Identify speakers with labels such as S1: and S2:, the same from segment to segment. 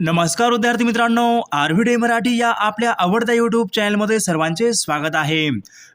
S1: नमस्कार विद्यार्थी मित्रांनो आर व्हीडे मराठी या आपल्या आवडत्या यूट्यूब चॅनलमध्ये सर्वांचे स्वागत आहे.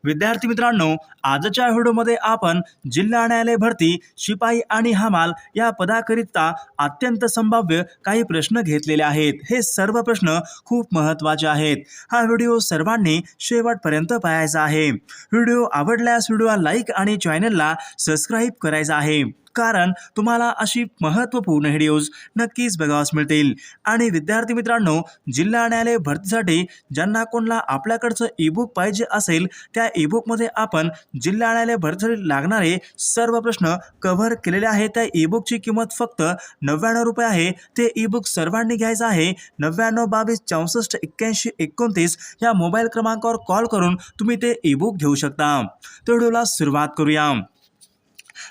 S1: विद्यार्थी मित्रांनो आजच्या व्हिडिओमध्ये आपण जिल्हा न्यायालय भरती शिपाई आणि हमाल या पदाकरिता अत्यंत संभाव्य काही प्रश्न घेतलेले आहेत. हे सर्व प्रश्न खूप महत्त्वाचे आहेत. हा व्हिडिओ सर्वांनी शेवटपर्यंत पाहायचा आहे. व्हिडिओ आवडल्यास व्हिडिओला लाईक आणि चॅनलला सबस्क्राईब करायचा आहे. कारण तुम्हाला अशी महत्त्वपूर्ण व्हिडिओज नक्कीच बघावास मिळतील. आणि विद्यार्थी मित्रांनो जिल्हा न्यायालय भरतीसाठी ज्यांना कोणाला आपल्याकडचं ईबुक पाहिजे असेल त्या ईबुकमध्ये आपण जिल्हा न्यायालय भरतीसाठी लागणारे सर्व प्रश्न कव्हर केलेले आहेत. त्या ईबुकची किंमत फक्त नव्याण्णव रुपये आहे. ते ईबुक सर्वांनी घ्यायचं आहे. नव्याण्णव बावीस चौसष्ट एक्क्याऐंशी एकोणतीस या मोबाईल क्रमांकावर कॉल करून तुम्ही ते ईबुक घेऊ शकता. तर व्हिडिओला सुरुवात करूया.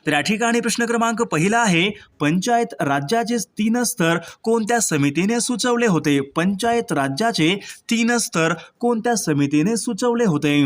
S1: तर या ठिकाणी प्रश्न क्रमांक पहिला आहे पंचायत राज्याचे तीन स्तर कोणत्या समितीने सुचवले होते? पंचायत राज्याचे तीन स्तर कोणत्या समितीने सुचवले होते?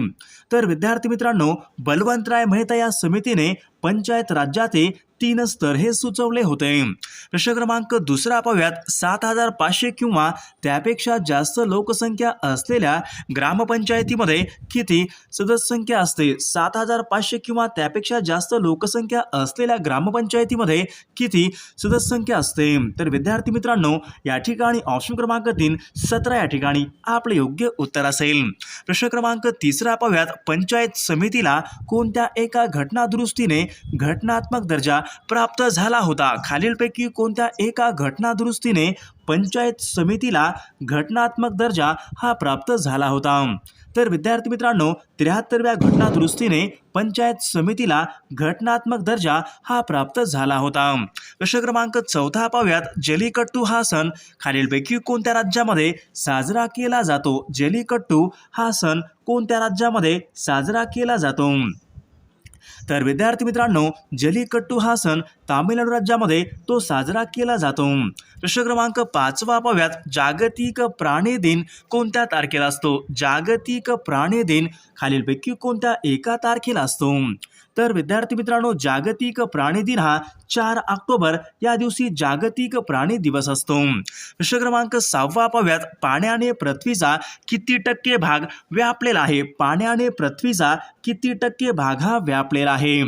S1: तर विद्यार्थी मित्रांनो बलवंतराय मेहता या समितीने पंचायत राज्याचे तीन स्तर हे सुचवले होते. प्रश्न क्रमांक दुसरा पाहूयात. सात हजार पाचशे किंवा त्यापेक्षा जास्त लोकसंख्या असलेल्या ग्रामपंचायतीमध्ये किती सदस्य संख्या असते? सात हजार पाचशे किंवा त्यापेक्षा जास्त लोकसंख्या असलेल्या ग्रामपंचायतीमध्ये किती सदस्य संख्या असते? तर विद्यार्थी मित्रांनो या ठिकाणी ऑप्शन क्रमांक तीन सतरा या ठिकाणी आपले योग्य उत्तर असेल. प्रश्न क्रमांक तिसरा पाहूयात. पंचायत समितीला कोणत्या एका घटनादुरुस्तीने घटनात्मक दर्जा प्राप्त झाला होता? खालीलपैकी कोणत्या एका घटनादुरुस्तीने पंचायत समितीला घटनात्मक दर्जा हा प्राप्त झाला होता? तर विद्यार्थी मित्रांनो त्र्याहत्तरव्या घटना दुरुस्तीने पंचायत समितीला घटनात्मक दर्जा हा प्राप्त झाला होता. प्रश्न क्रमांक चौथा पाहूयात. जलीकट्टू हा सण खालीलपैकी कोणत्या राज्यामध्ये साजरा केला जातो? जलीकट्टू हा सण कोणत्या राज्यामध्ये साजरा केला जातो? तर विद्यार्थी मित्रांनो जलीकट्टू हा सण तामिळनाडू राज्यामध्ये तो साजरा केला जातो. प्रश्न क्रमांक पाचवा पाहूयात जागतिक प्राणी दिन कोणत्या तारखेला असतो? जागतिक प्राणी दिन खालीलपैकी कोणत्या एका तारखेला असतो? तर विद्यार्थी मित्रांनो जागतिक प्राणी दिन हा चार ऑक्टोबर या दिवशी जागतिक प्राणी दिवस असतो. प्रश्न क्रमांक सहावा पाहूयात. पाण्याने पृथ्वीचा किती टक्के भाग व्यापलेला आहे? पाण्याने पृथ्वीचा किती टक्के भाग हा व्यापलेला आहे?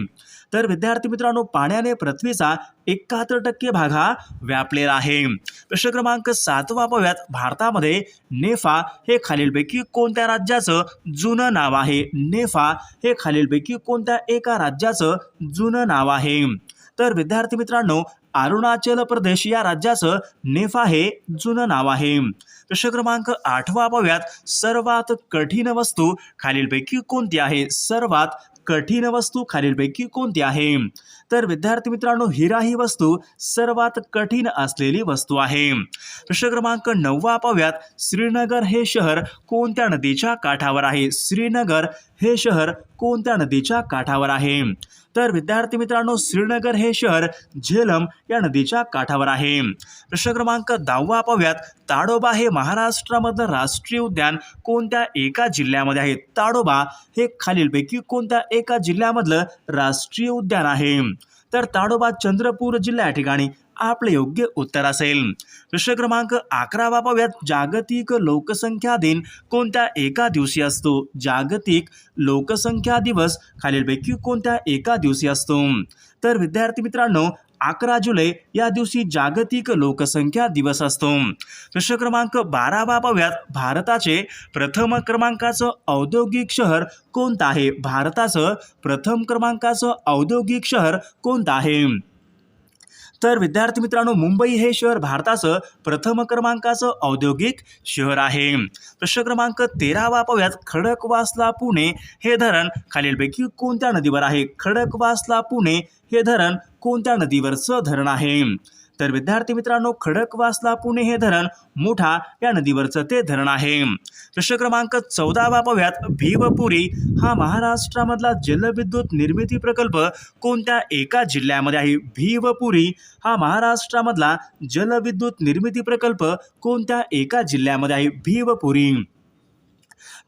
S1: तर विद्यार्थी मित्रांनो पाण्याने पृथ्वीचा एकाहत्तर टक्के भाग हा व्यापलेला आहे. प्रश्न क्रमांक सातवा पाहूयात भारतामध्ये नेफा हे खालीलपैकी कोणत्या राज्याचं जुनं नाव आहे? नेफा हे खालीलपैकी कोणत्या एका राज्याचं जुनं नाव आहे? तर विद्यार्थी मित्रांनो अरुणाचल प्रदेश या राज्याचं नेफा हे जुनं नाव आहे. प्रश्न क्रमांक आठवा पाहूयात सर्वात कठीण वस्तू खालीलपैकी कोणती आहे? सर्वात कठीण वस्तू खालीलपैकी कोणती आहे? तर विद्यार्थी मित्रांनो हिरा ही वस्तू सर्वात कठीण असलेली वस्तू आहे. प्रश्न क्रमांक नववा पाहूयात. श्रीनगर हे शहर कोणत्या नदीच्या काठावर आहे? श्रीनगर हे शहर कोणत्या नदीच्या काठावर आहे? तर विद्यार्थी मित्रांनो श्रीनगर हे शहर झेलम या नदीच्या काठावर आहे. प्रश्न क्रमांक दहावा पाहूयात. ताडोबा हे महाराष्ट्रामधलं राष्ट्रीय उद्यान कोणत्या एका जिल्ह्यामध्ये आहे? ताडोबा हे खालीलपैकी कोणत्या एका जिल्ह्यामधलं राष्ट्रीय उद्यान आहे? तर ताडोबा चंद्रपूर जिल्ह्या ठिकाणी आपले योग्य उत्तर असेल. प्रश्न क्रमांक अकरावा पाहूयात जागतिक लोकसंख्या दिन कोणत्या एका दिवशी असतो? जागतिक लोकसंख्या दिवस खालीलपैकी कोणत्या एका दिवशी असतो? तर विद्यार्थी मित्रांनो अकरा जुलै या दिवशी जागतिक लोकसंख्या दिवस असतो. प्रश्न क्रमांक बारावा पाहूयात भारताचे प्रथम क्रमांकाचं औद्योगिक शहर कोणतं आहे? भारताचं प्रथम क्रमांकाचं औद्योगिक शहर कोणतं आहे? तर विद्यार्थी मित्रांनो मुंबई हे शहर भारताचं प्रथम क्रमांकाचं औद्योगिक शहर आहे. प्रश्न क्रमांक तेरावा पाहूयात खडकवासला पुणे हे धरण खालीलपैकी कोणत्या नदीवर आहे? खडकवासला पुणे हे धरण कोणत्या नदीवरचं धरण आहे? तर विद्यार्थी मित्रांनो खडकवासला पुणे हे धरण मोठा या नदीवरचं ते धरण आहे. प्रश्न क्रमांक चौदावा पाहूयात भीवपुरी हा महाराष्ट्रामधला जलविद्युत निर्मिती प्रकल्प कोणत्या एका जिल्ह्यामध्ये आहे? भीवपुरी हा महाराष्ट्रामधला जलविद्युत निर्मिती प्रकल्प कोणत्या एका जिल्ह्यामध्ये आहे? भीवपुरी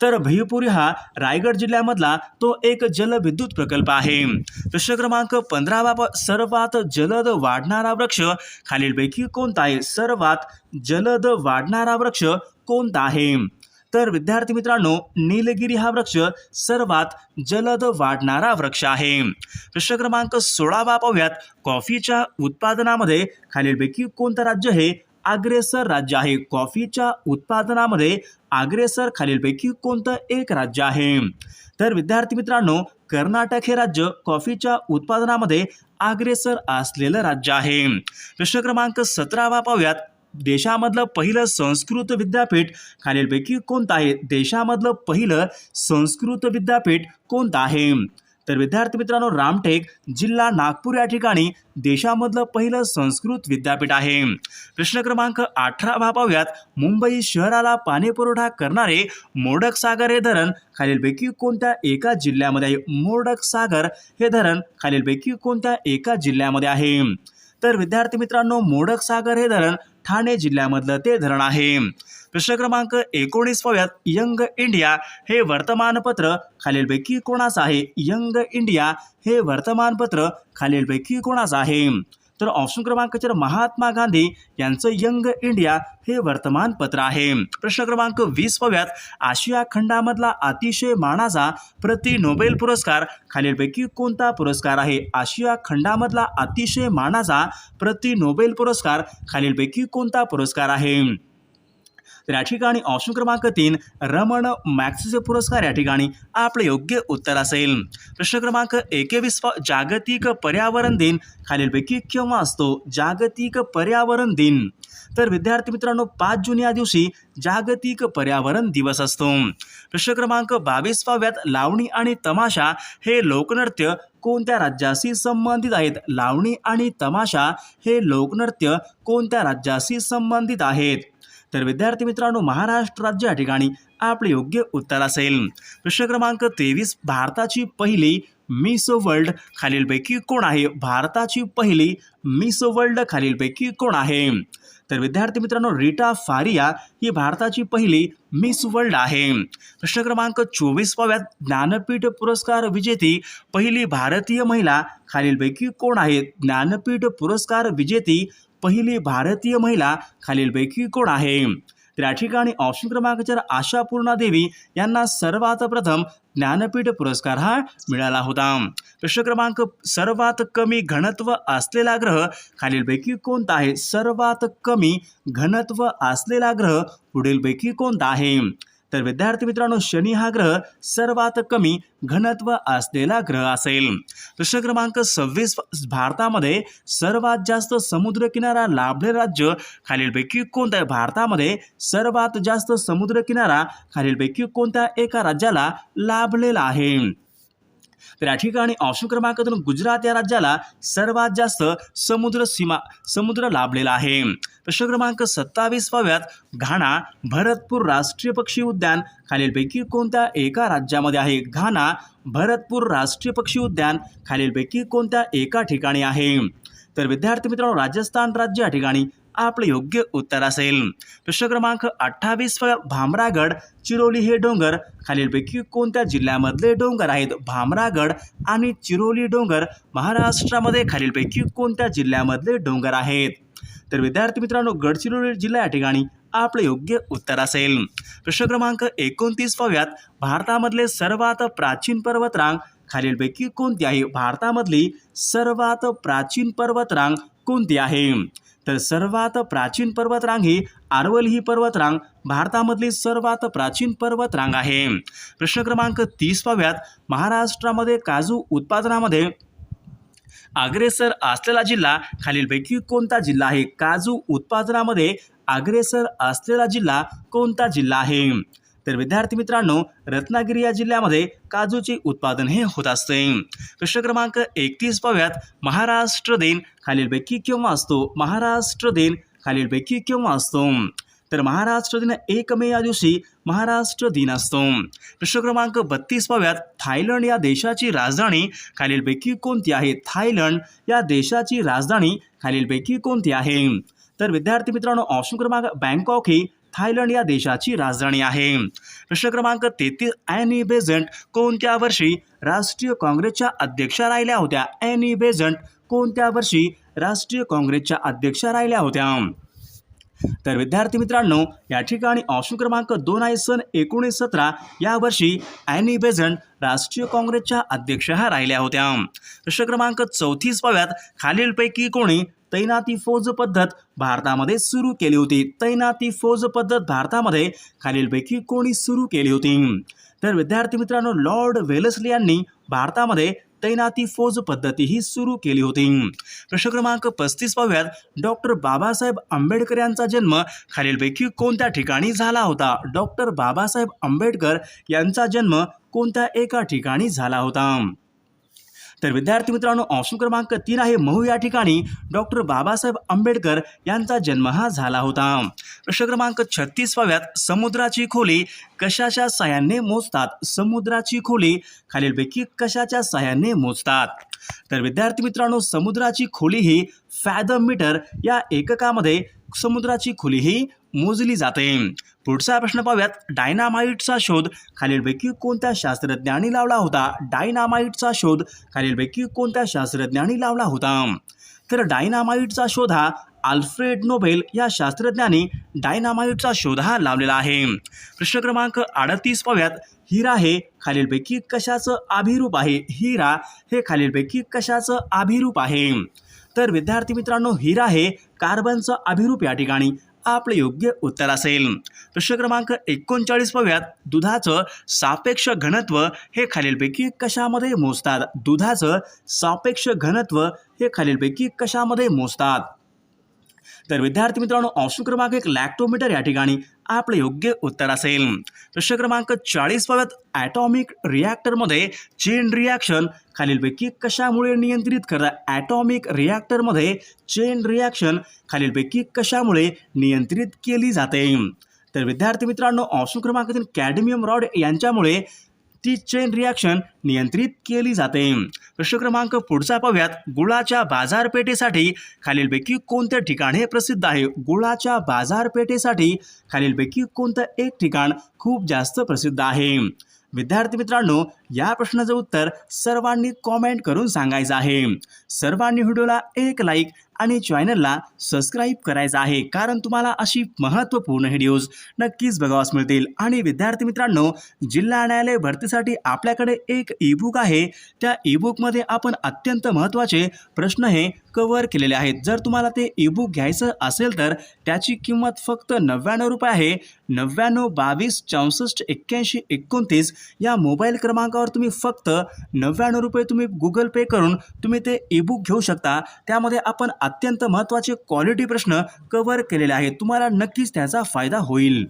S1: तर भैयपुरी हा रायगड जिल्ह्यामधला तो एक जलविद्युत प्रकल्प आहे. प्रश्न क्रमांक पंधरावा प- सर्वात जलद वाढणारा वृक्ष खालीलपैकी कोणता आहे? सर्वात जलद वाढणारा वृक्ष कोणता आहे? तर विद्यार्थी मित्रांनो नीलगिरी हा वृक्ष सर्वात जलद वाढणारा वृक्ष आहे. प्रश्न क्रमांक सोळावा पाहूयात. कॉफीच्या उत्पादनामध्ये खालीलपैकी कोणतं राज्य हे अग्रेसर राज्य आहे. कॉफीच्या उत्पादनामध्ये अग्रेसर खालीलपैकी कोणतं एक राज्य आहे? तर विद्यार्थी मित्रांनो कर्नाटक हे राज्य कॉफीच्या उत्पादनामध्ये अग्रेसर असलेलं राज्य आहे. प्रश्न क्रमांक सतरावा पाहूयात. देशामधलं पहिलं संस्कृत विद्यापीठ खालीलपैकी कोणतं आहे? देशामधलं पहिलं संस्कृत विद्यापीठ कोणतं आहे? तर विद्यार्थी मित्रांनो रामटेक जिल्हा नागपूर या ठिकाणी देशामधलं पहिलं संस्कृत विद्यापीठ आहे. प्रश्न क्रमांक अठरा पाहूयात. मुंबई शहराला पाणीपुरवठा करणारे मोडक सागर हे धरण खालीलपैकी कोणत्या एका जिल्ह्यामध्ये आहे? मोडक सागर हे धरण खालीलपैकी कोणत्या एका जिल्ह्यामध्ये आहे? तर विद्यार्थी मित्रांनो मोडक सागर हे धरण ठाणे जिल्ह्यामधलं ते धरण आहे. प्रश्न क्रमांक एकोणीस पव्यात यंग इंडिया हे वर्तमानपत्र खालीलपैकी कोणाचं आहे? यंग इंडिया हे वर्तमानपत्र खालीलपैकी कोणाचं आहे? तर ऑप्शन क्रमांक चार महात्मा गांधी यांचं यंग इंडिया हे वर्तमानपत्र आहे. प्रश्न क्रमांक वीस पाहूयात. आशिया खंडामधला अतिशय मानाचा प्रति नोबेल पुरस्कार खालीलपैकी कोणता पुरस्कार आहे? आशिया खंडामधला अतिशय मानाचा प्रति नोबेल पुरस्कार खालीलपैकी कोणता पुरस्कार आहे? तर या ठिकाणी ऑप्शन क्रमांक तीन रमण मॅक्सिसे पुरस्कार या ठिकाणी आपलं योग्य उत्तर असेल. प्रश्न क्रमांक एकवीस जागतिक पर्यावरण दिन खालीलपैकी केव्हा असतो? जागतिक पर्यावरण दिन. तर विद्यार्थी मित्रांनो पाच जून या दिवशी जागतिक पर्यावरण दिवस असतो. प्रश्न क्रमांक बावीस पाव्यात लावणी आणि तमाशा हे लोकनृत्य कोणत्या राज्याशी संबंधित आहेत? लावणी आणि तमाशा हे लोकनृत्य कोणत्या राज्याशी संबंधित आहेत? तर विद्यार्थी मित्रांनो महाराष्ट्र राज्य या ठिकाणी आपले योग्य उत्तर असेल. प्रश्न क्रमांक तेवीस भारताची पहिली मिस वर्ल्ड खालीलपैकी कोण आहे? भारताची पहिली मिस वर्ल्ड खालीलपैकी कोण आहे? तर विद्यार्थी मित्रांनो रीटा फारिया ही भारताची पहिली मिस वर्ल्ड आहे. प्रश्न क्रमांक चोवीस पाव्यात ज्ञानपीठ पुरस्कार विजेती पहिली भारतीय महिला खालीलपैकी कोण आहे? ज्ञानपीठ पुरस्कार विजेती पहिली भारतीय महिला खालीलपैकी कोण आहे? तर या ठिकाणी ऑप्शन क्रमांक चार आशापूर्णा देवी यांना सर्वात प्रथम ज्ञानपीठ पुरस्कार हा मिळाला होता. प्रश्न क्रमांक सर्वात कमी घनत्व असलेला ग्रह खालीलपैकी कोणता आहे? सर्वात कमी घनत्व असलेला ग्रह पुढीलपैकी कोणता आहे? तर विद्यार्थी मित्रांनो शनी हा ग्रह सर्वात कमी घनत्व असलेला ग्रह असेल. प्रश्न क्रमांक सव्वीस भारतामध्ये सर्वात जास्त समुद्रकिनारा लाभलेलं राज्य खालीलपैकी कोणतं आहे भारतामध्ये सर्वात जास्त समुद्रकिनारा खालीलपैकी कोणत्या एका राज्याला लाभलेला आहे? तर या ठिकाणी ऑप्शन क्रमांक दोन गुजरात या राज्याला सर्वात जास्त समुद्र सीमा समुद्र लाभलेला आहे. प्रश्न क्रमांक सत्तावीस पाव्यात घाणा भरतपूर राष्ट्रीय पक्षी उद्यान खालीलपैकी कोणत्या एका राज्यामध्ये आहे? घाणा भरतपूर राष्ट्रीय पक्षी उद्यान खालीलपैकी कोणत्या एका ठिकाणी आहे? तर विद्यार्थी मित्रांनो राजस्थान राज्य या ठिकाणी आपलं योग्य उत्तर असेल. प्रश्न क्रमांक अठ्ठावीस भामरागड चिरोली हे डोंगर. खालीलपैकी कोणत्या जिल्ह्यामधले डोंगर आहेत? भामरागड आणि चिरोली डोंगर. महाराष्ट्रामध्ये खालीलपैकी कोणत्या जिल्ह्यामधले डोंगर आहेत? तर विद्यार्थी मित्रांनो गडचिरोली जिल्हा या ठिकाणी आपलं योग्य उत्तर असेल. प्रश्न क्रमांक एकोणतीस पाव्यात भारतामधले सर्वात प्राचीन पर्वतरांग. खालीलपैकी कोणती आहे? भारतामधली सर्वात प्राचीन पर्वतरांग कोणती आहे? तर सर्वात प्राचीन पर्वतरांग ही आरवल ही पर्वतरांग भारतामधली सर्वात प्राचीन पर्वतरांग आहे. प्रश्न क्रमांक तीस पाव्यात महाराष्ट्रामध्ये काजू उत्पादनामध्ये अग्रेसर असलेला जिल्हा खालीलपैकी कोणता जिल्हा आहे? काजू उत्पादनामध्ये अग्रेसर असलेला जिल्हा कोणता जिल्हा आहे? तर विद्यार्थी मित्रांनो रत्नागिरी या जिल्ह्यामध्ये काजूचे उत्पादन हे होत असते. प्रश्न क्रमांक एकतीस पाव्यात महाराष्ट्र दिन खालीलपैकी केव्हा असतो? महाराष्ट्र दिन खालीलपैकी केव्हा असतो? तर महाराष्ट्र दिन एक मे या दिवशी महाराष्ट्र दिन असतो. प्रश्न क्रमांक बत्तीस पाव्यात थायलंड या देशाची राजधानी खालीलपैकी कोणती आहे? थायलंड या देशाची राजधानी खालीलपैकी कोणती आहे? तर विद्यार्थी मित्रांनो ऑप्शन क्रमांक बँकॉक ही थायलंड या देशाची राजधानी आहे. प्रश्न क्रमांक तेहतीस अॅनी बेझंट कोणत्या वर्षी राष्ट्रीय काँग्रेसच्या अध्यक्षा राहिल्या होत्या? अॅनी बेझंट कोणत्या वर्षी राष्ट्रीय काँग्रेसच्या अध्यक्षा राहिल्या होत्या? तर विद्यार्थी मित्रांनो या ठिकाणी ऑप्शन क्रमांक दोन आहे सन एकोणीस सतरा. या वर्षी अॅनी बेझंट राष्ट्रीय काँग्रेसच्या अध्यक्ष ह्या राहिल्या होत्या. प्रश्न क्रमांक चौतीस पाव्यात खालीलपैकी कोणी तैनाती फौज पद्धत भारतामध्ये सुरू केली होती? तैनाती फौज पद्धत भारतामध्ये खालीलपैकी कोणी सुरू केली होती? तर विद्यार्थी मित्रांनो लॉर्ड वेलसली यांनी भारतामध्ये तैनाती फौज पद्धतीही सुरू केली होती. प्रश्न क्रमांक पस्तीस पाहूयात. डॉक्टर बाबासाहेब आंबेडकर यांचा जन्म खालीलपैकी कोणत्या ठिकाणी झाला होता? डॉक्टर बाबासाहेब आंबेडकर यांचा जन्म कोणत्या एका ठिकाणी झाला होता? तर विद्यार्थी मित्रांनो ऑप्शन क्रमांक तीन आहे. महू या ठिकाणी डॉक्टर बाबासाहेब आंबेडकर यांचा जन्म हा झाला होता. प्रश्न क्रमांक छत्तीसवाव्यात समुद्राची खोली कशाच्या साह्याने मोजतात? समुद्राची खोली खालीलपैकी कशाच्या साह्याने मोजतात? तर विद्यार्थी मित्रांनो समुद्राची खोली ही फॅदम मीटर या एककामध्ये समुद्राची खोली ही मोजली जाते. पुढचा प्रश्न पाहूयात. डायनामाइटचा शोध खालीलपैकी कोणत्या शास्त्रज्ञांनी लावला होता? डायनामाइटचा शोध खालीलपैकी कोणत्या शास्त्रज्ञांनी लावला होता? तर डायनामाइटचा शोध हा आल्फ्रेड नोबेल या शास्त्रज्ञांनी डायनामाइटचा शोध हा लावलेला आहे. प्रश्न क्रमांक अडतीस पाव्यात हिरा हे खालीलपैकी कशाचं अभिरूप आहे? हिरा हे खालीलपैकी कशाचं अभिरूप आहे? तर विद्यार्थी मित्रांनो हिरा हे कार्बनचं अभिरूप या ठिकाणी. आपले योग्य उत्तर असेल. प्रश्न क्रमांक एकोणचाळीस पाव्यात दुधाचं सापेक्ष घनत्व हे खालीलपैकी कशामध्ये मोजतात? दुधाचं सापेक्ष घनत्व हे खालीलपैकी कशामध्ये मोजतात? तर विद्यार्थी मित्रांनो ऑप्शन क्रमांक एक लॅक्टोमीटर या ठिकाणी आपले योग्य उत्तर असेल. प्रश्न क्रमांक चाळीस ॲटॉमिक रिॲक्टरमध्ये चेन रिॲक्शन खालीलपैकी कशामुळे नियंत्रित करतात? ॲटॉमिक रिॲक्टरमध्ये चेन रिॲक्शन खालीलपैकी कशामुळे नियंत्रित केली जाते? तर विद्यार्थी मित्रांनो ऑप्शन क्रमांक तीन कॅडमियम रॉड यांच्यामुळे ती चेन रिॲक्शन नियंत्रित केली जाते. प्रश्न क्रमांक पुढचा पाहूयात. गुळाच्या बाजारपेठेसाठी खालीलपैकी कोणते ठिकाण हे प्रसिद्ध आहे? गुळाच्या बाजारपेठेसाठी खालीलपैकी कोणतं एक ठिकाण खूप जास्त प्रसिद्ध आहे? विद्यार्थी मित्रांनो या प्रश्नाचं उत्तर सर्वांनी कॉमेंट करून सांगायचं आहे. सर्वांनी व्हिडिओला एक लाईक आणि चॅनलला सबस्क्राईब करायचं आहे कारण तुम्हाला अशी महत्त्वपूर्ण व्हिडिओज नक्कीच बघावास मिळतील. आणि विद्यार्थी मित्रांनो जिल्हा न्यायालय भरतीसाठी आपल्याकडे एक ईबुक आहे. त्या ईबुकमध्ये आपण अत्यंत महत्त्वाचे प्रश्न हे कव्हर केलेले आहेत. जर तुम्हाला ते ईबुक घ्यायचं असेल तर त्याची किंमत फक्त नव्याण्णव रुपये आहे. नव्याण्णव बावीस चौसष्ट एक्क्याऐंशी एकोणतीस या मोबाईल क्रमांकावर तुम्ही फक्त नव्याण्णव रुपये तुम्ही गुगल पे करून तुम्ही ते ईबुक घेऊ शकता. त्यामध्ये आपण अत्यंत महत्त्वाचे क्वालिटी प्रश्न कव्हर केलेले आहेत. तुम्हाला नक्कीच त्याचा फायदा होईल.